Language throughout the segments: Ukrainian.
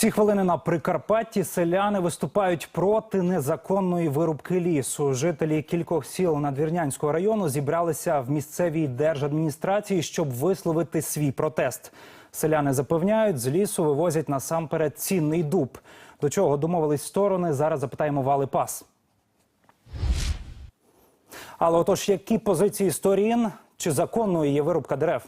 ці хвилини на Прикарпатті селяни виступають проти незаконної вирубки лісу. Жителі кількох сіл Надвірнянського району зібралися в місцевій держадміністрації, щоб висловити свій протест. Селяни запевняють, з лісу вивозять насамперед цінний дуб. До чого домовились сторони? Зараз запитаємо Вали Пас. Але отож, які позиції сторін чи законною є вирубка дерев?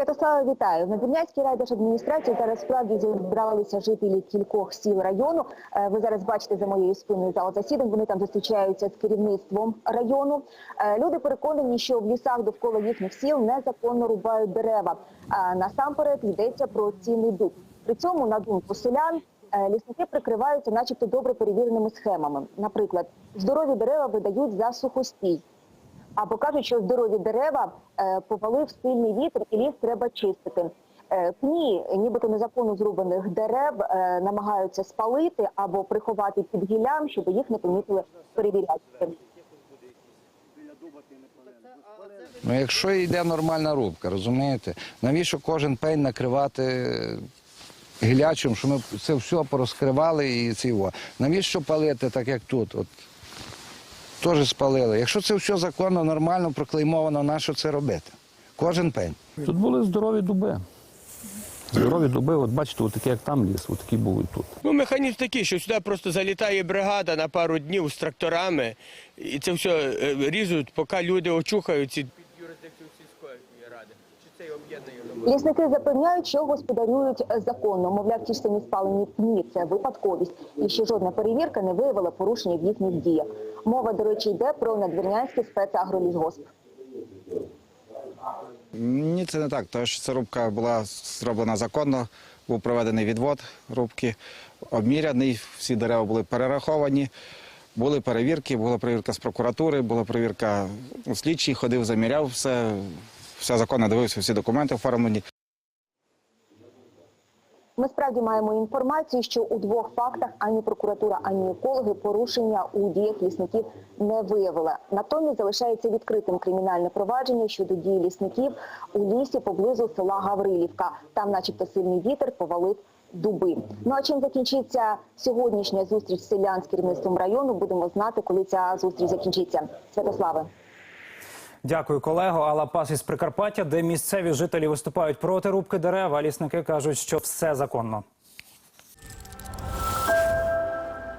Святослава, вітаю. В Надвірнянській райдержадміністрації зараз справді зібралися жителі кількох сіл району. Е, Ви зараз бачите за моєю спиною зал засідань. Вони там зустрічаються з керівництвом району. Е, Люди переконані, що в лісах довкола їхніх сіл незаконно рубають дерева. А Насамперед йдеться про цінний дуб. При цьому, на думку селян, е, лісники прикриваються, начебто, добре перевіреними схемами. Наприклад, здорові дерева видають за сухостій. Або кажуть, що здорові дерева е, повалив сильний вітер і ліс треба чистити. Е, Пні, нібито незаконно зрубаних дерев, е, намагаються спалити або приховати під гіллям, щоб їх не помітили перевіряти. Ну, якщо йде нормальна рубка, розумієте, навіщо кожен пень накривати гілячим, що ми це все порозкривали і його. Навіщо палити, так як тут? От, теж спалили. Якщо це все законно, нормально, проклеймовано, на що це робити? Кожен пень. Тут були здорові дуби. Здорові дуби, от бачите, от такі, як там ліс, от такі були тут. Ну, механізм такий, що сюди просто залітає бригада на пару днів з тракторами, і це все е, різуть, поки люди очухаються. Під юрисдикцію сільської ради. Чи це об'єднання? Лісники запевняють, що господарюють законно. Мовляв, ті ж самі спалені пні – це випадковість. І що жодна перевірка не виявила порушення в їхніх діях. Мова, до речі, йде про надвірнянський спецагролісгосп. Ні, це не так. Тому що ця рубка була зроблена законно, був проведений відвод рубки, обміряний, всі дерева були перераховані, були перевірки, була перевірка з прокуратури, була перевірка слідчий, ходив, заміряв все, все законно дивився, всі документи оформлені. Ми справді маємо інформацію, що у двох фактах ані прокуратура, ані екологи порушення у діях лісників не виявили. Натомість залишається відкритим кримінальне провадження щодо дій лісників у лісі поблизу села Гаврилівка. Там, начебто, сильний вітер повалив дуби. Ну а чим закінчиться сьогоднішня зустріч селян з керівництвом району? Будемо знати, коли ця зустріч закінчиться. Святославе. Дякую, колего. Алапас із Прикарпаття, де місцеві жителі виступають проти рубки дерев, а лісники кажуть, що все законно.